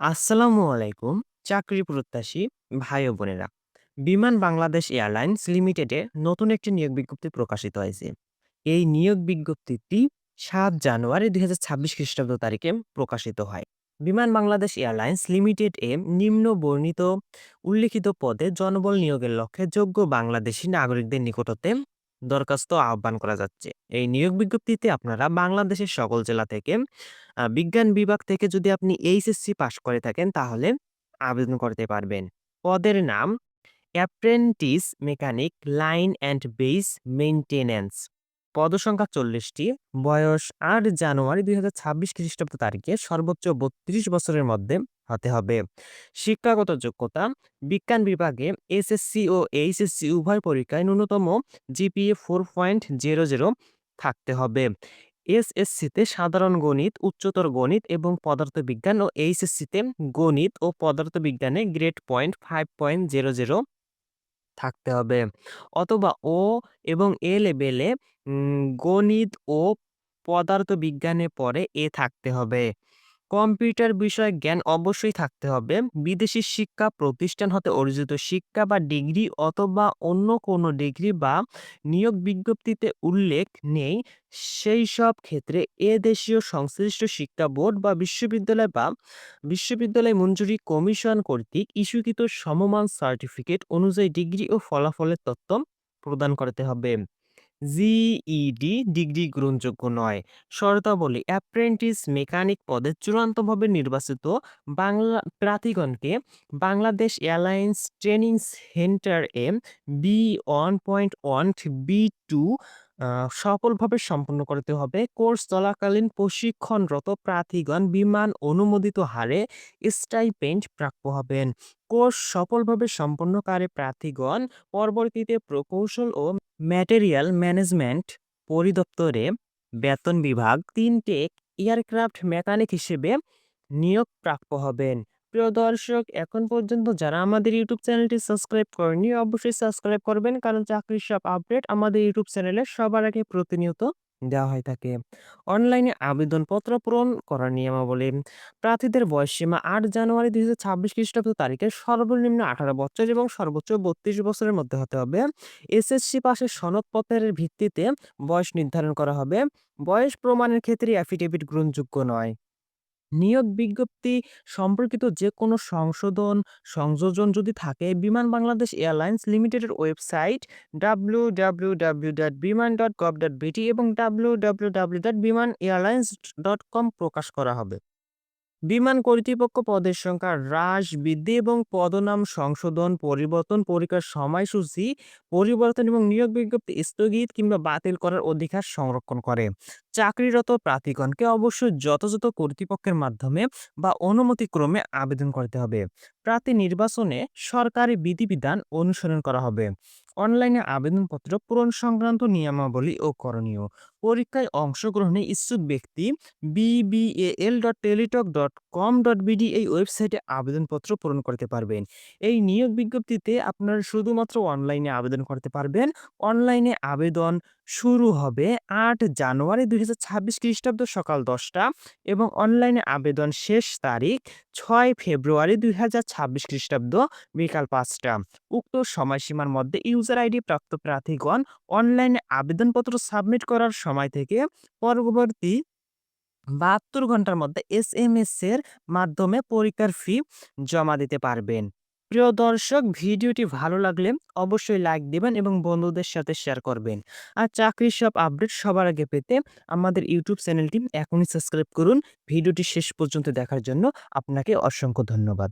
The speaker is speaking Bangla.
আসসালামু আলাইকুম, চাকরি প্রত্যাশী ভাই ও বোনেরা। বিমান বাংলাদেশ এয়ারলাইন্স লিমিটেডে নতুন একটি নিয়োগ বিজ্ঞপ্তি প্রকাশিত হয়েছে। এই নিয়োগ বিজ্ঞপ্তিটি সাত জানুয়ারি দুই হাজার ছাব্বিশ খ্রিস্টাব্দ তারিখে প্রকাশিত হয়। বিমান বাংলাদেশ এয়ারলাইন্স লিমিটেড এ নিম্ন বর্ণিত উল্লিখিত পদে জনবল নিয়োগের লক্ষ্যে যোগ্য বাংলাদেশি নাগরিকদের নিকটতে দরখাস্ত আহ্বান করা যাচ্ছে এই নিয়োগ বিজ্ঞপ্তিতে আপনারা বাংলাদেশের সকল জেলা থেকে বিজ্ঞান বিভাগ থেকে যদি আপনি এইচএসসি পাস করে থাকেন, তাহলে আবেদন করতে পারবেন। পদের নাম, apprentice mechanic line and base maintenance. পদসংখ্যা চল্লিশটি বয়স আট জানুয়ারি ২০২৬ খ্রিস্টাব্দ তারিখে সর্বোচ্চ ৩২ বছরের মধ্যে হতে হবে। শিক্ষাগত যোগ্যতা বিজ্ঞান বিভাগে এসএসসি ও এইচএসসি উভয় পরীক্ষায় ন্যূনতম জিপিএ 4.00 থাকতে হবে। এসএসসিতে সাধারণ গণিত, উচ্চতর গণিত এবং পদার্থবিজ্ঞান ও এইচএসসিতে গণিত ও পদার্থবিজ্ঞানে গ্রেড পয়েন্ট 5.00 থাকতে হবে। অথবা ও এবং এ লেভেলে গণিত ও পদার্থবিজ্ঞানে পড়ে এ থাকতে হবে। কম্পিউটার বিষয়ে জ্ঞান অবশ্যই থাকতে হবে। বিদেশি শিক্ষা প্রতিষ্ঠান হতে অর্জিত শিক্ষা বা ডিগ্রি অথবা অন্য কোনো ডিগ্রি বা নিয়োগ বিজ্ঞপ্তিতে উল্লেখ নেই সেই সব ক্ষেত্রে এ দেশীয় সংশ্লিষ্ট শিক্ষা বোর্ড বা বিশ্ববিদ্যালয় বা বিশ্ববিদ্যালয় মঞ্জুরি কমিশন কর্তৃক ইস্যুকৃত সমমান সার্টিফিকেট অনুযায়ী ডিগ্রি ও ফলাফলের তথ্য প্রদান করতে হবে। জিইডি ডিগ্রি গ্রহণযোগ্য নয়। শর্তাবলী অ্যাপ্রেন্টিস মেকানিক পদে চূড়ান্তভাবে নির্বাচিত Bangla প্রার্থীগণকে Bangladesh airlines training centre A B one point one B two সফলভাবে সম্পন্ন করতে হবে। কোর্স চলাকালীন প্রশিক্ষণরত প্রার্থীগণ বিমান অনুমোদিত হারে স্টাইপেন্ড প্রাপ্য হবেন। কোর্স সফলভাবে সম্পন্নকারী প্রার্থীগণ পরবর্তীতে প্রকৌশল ও ম্যাটেরিয়াল ম্যানেজমেন্ট পরিদপ্তরে বেতন বিভাগ ৩ টেক এয়ারক্রাফট মেকানিক হিসেবে নিয়োগ প্রাপ্য হবেন। প্রিয় দর্শক, এখন পর্যন্ত যারা আমাদের ইউটিউব চ্যানেলটি সাবস্ক্রাইব করেননি, অবশ্যই সাবস্ক্রাইব করবেন, কারণ চাকরির সব আপডেট আমাদের ইউটিউব চ্যানেলে সবার আগে প্রতিনিয়ত দেওয়া হয়ে থাকে। অনলাইনে আবেদনপত্র পূরণ করার নিয়মাবলী, প্রার্থীদের বয়সসীমা আট জানুয়ারি ২০২৬ খ্রিস্টাব্দ তারিখে সর্বনিম্ন ১৮ বছর এবং সর্বোচ্চ ৩২ বছরের মধ্যে হতে হবে। এসএসসি পাশের সনদপত্রের ভিত্তিতে বয়স নির্ধারণ করা হবে। বয়স প্রমাণের ক্ষেত্রে অ্যাফিডেভিট গ্রহণযোগ্য নয়। নিয়োগ বিজ্ঞপ্তি সম্পর্কিত যে কোনো সংশোধন, সংযোজন যদি থাকে বিমান বাংলাদেশ এয়ারলাইন্স লিমিটেডের website W W W dot Biman dot gov dot BT এবং W W W dot Biman airlines dot com প্রকাশ করা হবে। বিমান কর্তৃপক্ষ পদের সংখ্যা হ্রাস, বৃদ্ধি এবং পদনাম সংশোধন, পরিবর্তন, পরীক্ষার সময়সূচি পরিবর্তন এবং নিয়োগ বিজ্ঞপ্তি স্থগিত কিংবা বাতিল করার অধিকার সংরক্ষণ করে। চাকরিরত প্রার্থীগণকে অবশ্যই যথাযথ কর্তৃপক্ষের মাধ্যমে বা অনুমতিক্রমে আবেদন করতে হবে। প্রার্থী নির্বাচনে সরকারি বিধিবিধান অনুসরণ করা হবে। অনলাইনে আবেদনপত্র পূরণ সংক্রান্ত নিয়মাবলী ও করণীয় পরীক্ষায় অংশগ্রহণে ইচ্ছুক ব্যক্তি BBL dot Teletalk dot com dot BD এই ওয়েবসাইটে আবেদনপত্র পূরণ করতে পারবেন। এই নিয়োগ বিজ্ঞপ্তিতে আপনারা শুধুমাত্র অনলাইনে আবেদন করতে পারবেন। অনলাইনে আবেদন শুরু হবে আট জানুয়ারি ২০২৬ খ্রিস্টাব্দ সকাল দশটা এবং অনলাইনে আবেদন শেষ তারিখ ছয় ফেব্রুয়ারি ২০২৬ খ্রিস্টাব্দ বিকাল পাঁচটা উক্ত সময়সীমার মধ্যে ইউজার আইডি প্রাপ্ত প্রার্থীগণ অনলাইনে আবেদনপত্র সাবমিট করার সময় থেকে পরবর্তী ৭২ ঘণ্টার মধ্যে এসএমএস এর মাধ্যমে পরীক্ষার ফি জমা দিতে পারবেন। প্রিয় দর্শক, ভিডিওটি ভালো লাগলে অবশ্যই লাইক দেবেন এবং বন্ধুদের সাথে শেয়ার করবেন। আর চাকরির সব আপডেট সবার আগে পেতে আমাদের ইউটিউব চ্যানেলটি এখনই সাবস্ক্রাইব করুন। ভিডিওটি শেষ পর্যন্ত দেখার জন্য আপনাকে অসংখ্য ধন্যবাদ।